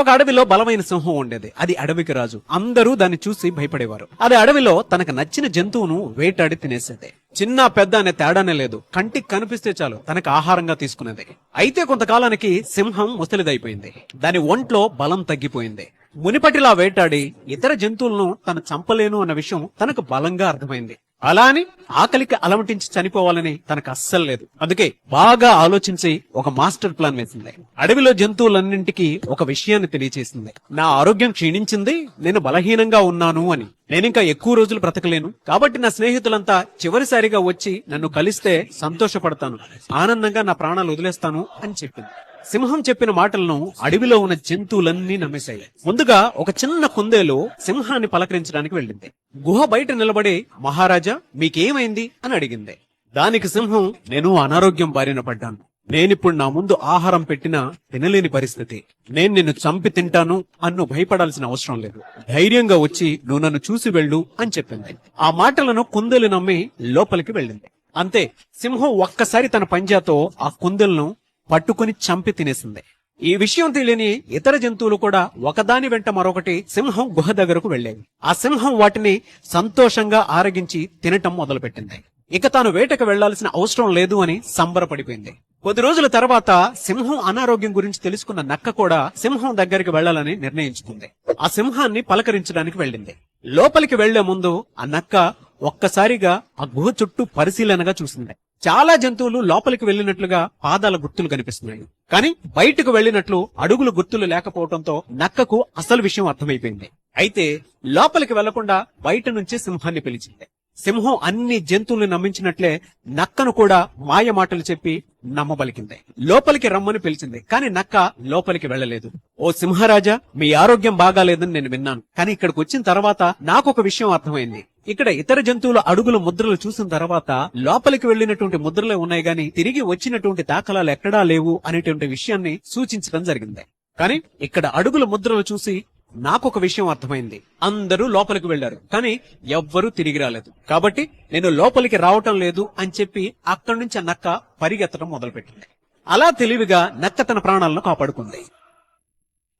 ఒక అడవిలో బలమైన సింహం ఉండేది. అది అడవికి రాజు. అందరూ దాన్ని చూసి భయపడేవారు. అది అడవిలో తనకు నచ్చిన జంతువును వేటాడి తినేసేది. చిన్న పెద్ద అనే తేడానే లేదు. కంటికి కనిపిస్తే చాలు తనకు ఆహారంగా తీసుకునేది. అయితే కొంతకాలానికి సింహం ముసలిదైపోయింది. దాని ఒంట్లో బలం తగ్గిపోయింది. మునిపటిలా వేటాడి ఇతర జంతువులను తను చంపలేను అన్న విషయం తనకు బలంగా అర్థమైంది. అలా అని ఆకలికి అలమటించి చనిపోవాలని తనకు అస్సలు లేదు. అందుకే బాగా ఆలోచించి ఒక మాస్టర్ ప్లాన్ వేసింది. అడవిలో జంతువులన్నింటికి ఒక విషయాన్ని తెలియచేసింది. నా ఆరోగ్యం క్షీణించింది నేను బలహీనంగా ఉన్నాను అని. నేనింకా ఎక్కువ రోజులు బ్రతకలేను. కాబట్టి నా స్నేహితులంతా చివరిసారిగా వచ్చి నన్ను కలిస్తే సంతోషపడతాను. ఆనందంగా నా ప్రాణాలు వదిలేస్తాను అని చెప్పింది. సింహం చెప్పిన మాటలను అడవిలో ఉన్న జంతువులన్నీ నమ్మేశాయి. ముందుగా ఒక చిన్న కుందేలు సింహాన్ని పలకరించడానికి వెళ్ళింది. గుహ బయట నిలబడి మహారాజా మీకేమైంది? అని అడిగింది. దానికి సింహం నేను అనారోగ్యం బారిన పడ్డాను. నేనిప్పుడు నా ముందు ఆహారం పెట్టినా తినలేని పరిస్థితి. నేను నిన్ను చంపి తింటాను అన్ను భయపడాల్సిన అవసరం లేదు. ధైర్యంగా వచ్చి నువ్వు నన్ను చూసి వెళ్ళు అని చెప్పింది. ఆ మాటలను కుందేలు నమ్మి లోపలికి వెళ్ళింది. అంతే సింహం ఒక్కసారి తన పంజాతో ఆ కుందేలను పట్టుకుని చంపి తినేసింది. ఈ విషయం తెలియని ఇతర జంతువులు కూడా ఒకదాని వెంట మరొకటి సింహం గుహ దగ్గరకు వెళ్ళేవి ఆ సింహం వాటిని సంతోషంగా ఆరగించి తినటం మొదలుపెట్టింది. ఇక తాను వేటకు వెళ్ళాల్సిన అవసరం లేదు అని సంబరపడిపోయింది. కొద్ది రోజుల తర్వాత సింహం అనారోగ్యం గురించి తెలుసుకున్న నక్క కూడా సింహం దగ్గరికి వెళ్ళాలని నిర్ణయించుకుంది. ఆ సింహాన్ని పలకరించడానికి వెళ్ళింది. లోపలికి వెళ్ళే ముందు ఆ నక్క ఒక్కసారిగా ఆ గుహ చుట్టూ పరిశీలనగా చూసింది. చాలా జంతువులు లోపలికి వెళ్ళినట్లుగా పాదాల గుర్తులు కనిపిస్తున్నాయి. కానీ బయటకు వెళ్ళినట్లు అడుగులు గుర్తులు లేకపోవడంతో నక్కకు అసలు విషయం అర్థమైపోయింది. అయితే లోపలికి వెళ్ళకుండా బయట నుంచి సింహాన్ని పిలిచింది. సింహం అన్ని జంతువుల్ని నమ్మించినట్లే నక్కను కూడా మాయ మాటలు చెప్పి నమ్మబలికింది. లోపలికి రమ్మని పిలిచింది. కానీ నక్క లోపలికి వెళ్ళలేదు. ఓ సింహరాజా మీ ఆరోగ్యం బాగాలేదని నేను విన్నాను. కానీ ఇక్కడికి వచ్చిన తర్వాత నాకు ఒక విషయం అర్థమైంది. ఇక్కడ ఇతర జంతువుల అడుగుల ముద్రలు చూసిన తర్వాత లోపలికి వెళ్ళినటువంటి ముద్రలే ఉన్నాయి గాని తిరిగి వచ్చినటువంటి దాఖలాలు ఎక్కడా లేవు అనేటువంటి విషయాన్ని సూచించడం జరిగింది. కానీ ఇక్కడ అడుగుల ముద్రలు చూసి నాకొక విషయం అర్థమైంది. అందరూ లోపలికి వెళ్ళారు కానీ ఎవ్వరూ తిరిగి రాలేదు. కాబట్టి నేను లోపలికి రావటం లేదు అని చెప్పి అక్కడి నుంచి ఆ నక్క పరిగెత్తడం మొదలుపెట్టింది. అలా తెలివిగా నక్క తన ప్రాణాలను కాపాడుకుంది.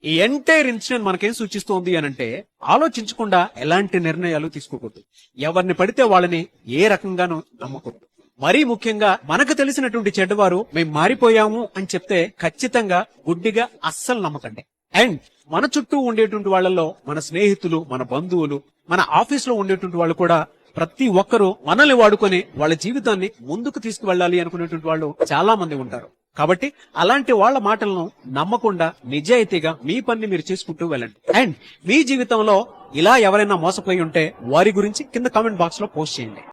ఈ ఎంటైర్ ఇన్సిడెంట్ మనకేం సూచిస్తోంది అనంటే ఆలోచించకుండా ఎలాంటి నిర్ణయాలు తీసుకోకూడదు. ఎవరిని పడితే వాళ్ళని ఏ రకంగానూ నమ్మకూడదు. మరీ ముఖ్యంగా మనకు తెలిసినటువంటి చెడ్డవారు మేము మారిపోయాము అని చెప్తే ఖచ్చితంగా గుడ్డిగా అస్సలు నమ్మకండి. అండ్ మన చుట్టూ ఉండేటువంటి వాళ్ళలో మన స్నేహితులు మన బంధువులు మన ఆఫీస్లో ఉండేటువంటి వాళ్ళు కూడా ప్రతి ఒక్కరూ మనల్ని వాడుకొని వాళ్ళ జీవితాన్ని ముందుకు తీసుకువెళ్ళాలి అనుకునేటువంటి వాళ్ళు చాలా మంది ఉంటారు. కాబట్టి అలాంటి వాళ్ళ మాటలను నమ్మకుండా నిజాయితీగా మీ పని మీరు చేసుకుంటూ వెళ్ళండి. అండ్ మీ జీవితంలో ఇలా ఎవరైనా మోసపోయి ఉంటే వారి గురించి కింద కామెంట్ బాక్స్లో పోస్ట్ చేయండి.